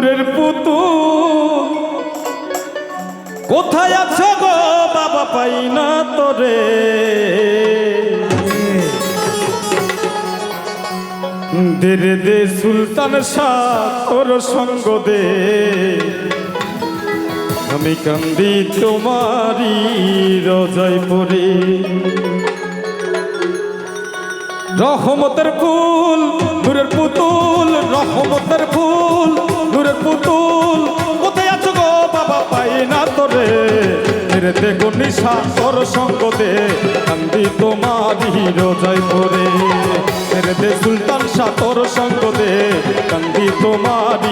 নূরের পুতু কোথায় আছো গো বাবা পাই না তোরে? দেরে দে সুলতান শাহ, তোর সঙ্গ দে। আমি কান্দি তোমারি রজাই পরে রহমতের ফুল, নূরের পুতুল, রহমতের ফুল। নূরের পুতুল, কোথায় আছো গো বাবা পাই না তোরে? মেরে দেখো নিশা তোর সঙ্গ দে কান্দি হিরো রোজাই পরে দে সুলতান শাহ তোর সঙ্গ দে কান্দি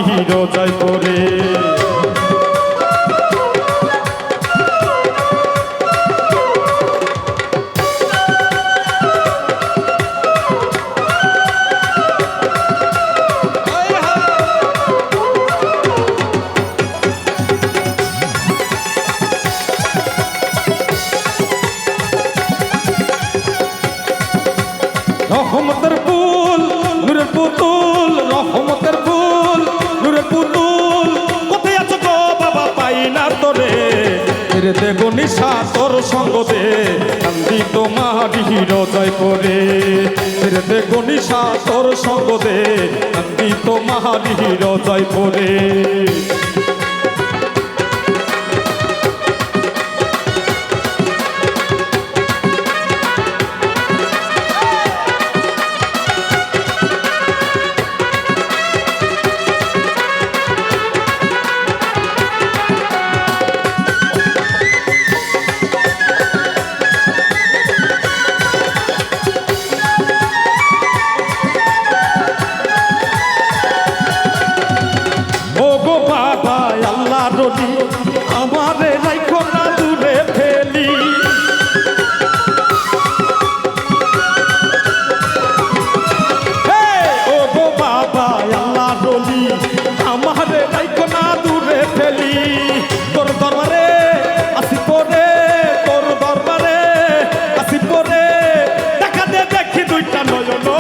হিরো রোজাই পরে রে দেখো নিশা, তোর সঙ্গতে কান্দি তোমারি হৃদয় করে। রে দেখো নিশা, তোর সঙ্গতে কান্দি তোমারি হৃদয় করে।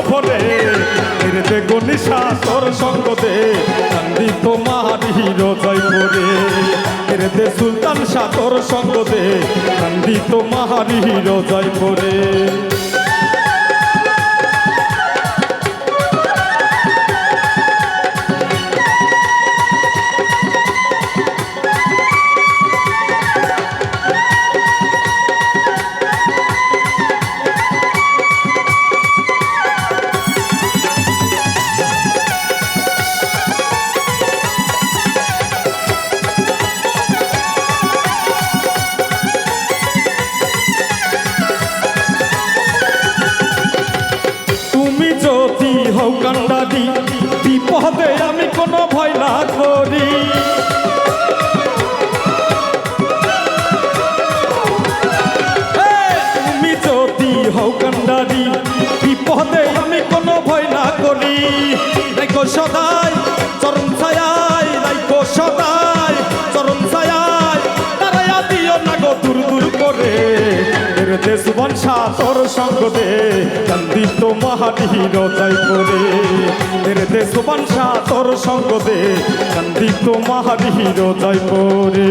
নয়ন ফিরতে গনিশা তোর সঙ্গতে, কান্দি তোমার হিরো জয়পুরে ফিরতে সুলতান শাহ তোর সঙ্গতে, কান্দি তোমার হিরো জয় কান্ডারি বিপদে আমি কোনো ভয় না করি। তুমি যদি হও কান্ডারি বিপদে আমি কোনো ভয় না করি। দেখো সদাই, চরণ ছায়াই দেখো সদাই, চরণ ছায়াই, তারায়া দিও না গো দূর দূর করে। দেশ বংশা সাতর সঙ্গ দে কান্দি তো মাহাদি রজাই করে। এর দেশ সাতর তোর সঙ্গ দে কান্দি তো মাহাদি রজাই করে।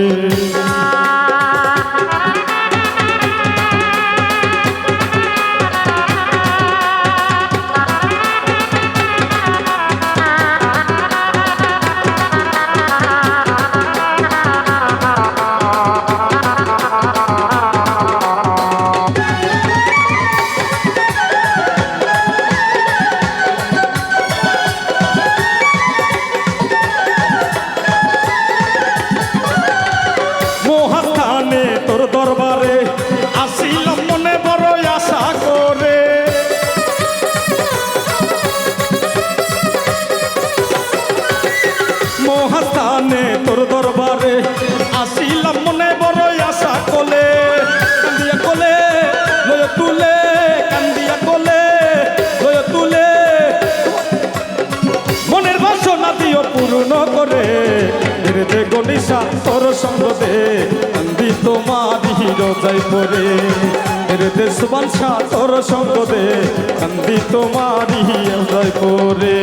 দে কান্দি তোমার হিরো যাই পরে রে দে সুবান শাহ তোর সঙ্গ দে কান্দি তোমার হিরো যাই পরে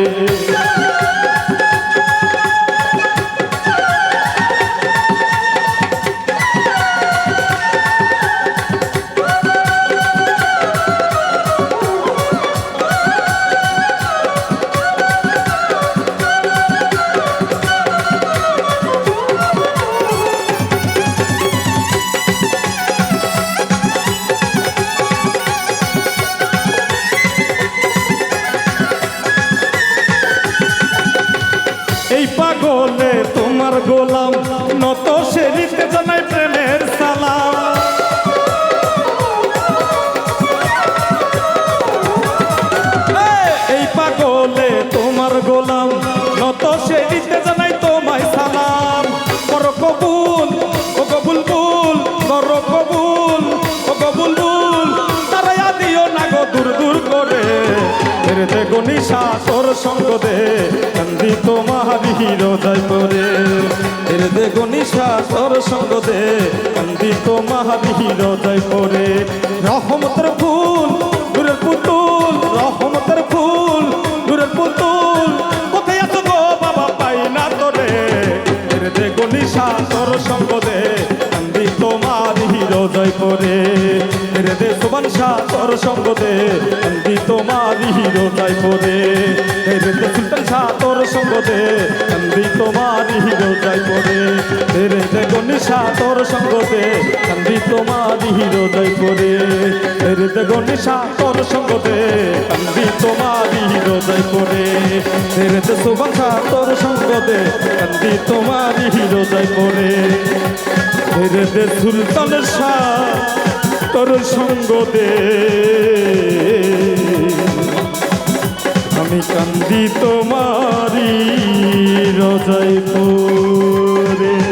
গোলাম নত সেরিতে জানাই প্রেমের সালাম এই পাগলে তোমার গোলাম, নত সেরিতে জানাই তোমায় সালাম। কর কবুল ও কবুল বুল কর কবুল ও কবুল বুল তারাই দিও না গো দূর দূর করে। ফেরে দেখো নিশা তোর সঙ্গ দে। কান্দি তোমার হিরো যাই পরে ফেরে দেখো নিশা তোর সঙ্গ দে কান্দি তোমার হিরো যাই পরে রহমতের ফুল দূরের পুতুল, রহমতের ফুল দূরের পুতুল, কোথায় আছো গো বাবা পাই না তোরে? ফেরে দেখো নিশা তোর সঙ্গ দে কান্দি তোমার হিরো জয় করে রে দে সুবান তোর সঙ্গ দে কান্দি তোমার হিরো জয় সঙ্গ দে কান্দি তোমার হিরো জয় করে রে দে গনিশা তোর সঙ্গ দে কান্দি তোমার হিরো জয় করে রে দে গনিশা তোর সঙ্গ দে কান্দি তোমার হিরো জয় করে রে সুবান শাহ তোর সঙ্গ দে কান্দি তোমার হিরো জয় করে রে দে সুলতান শাহ তোর সঙ্গ দে আমি কান্দি তোমারি রজাই পরে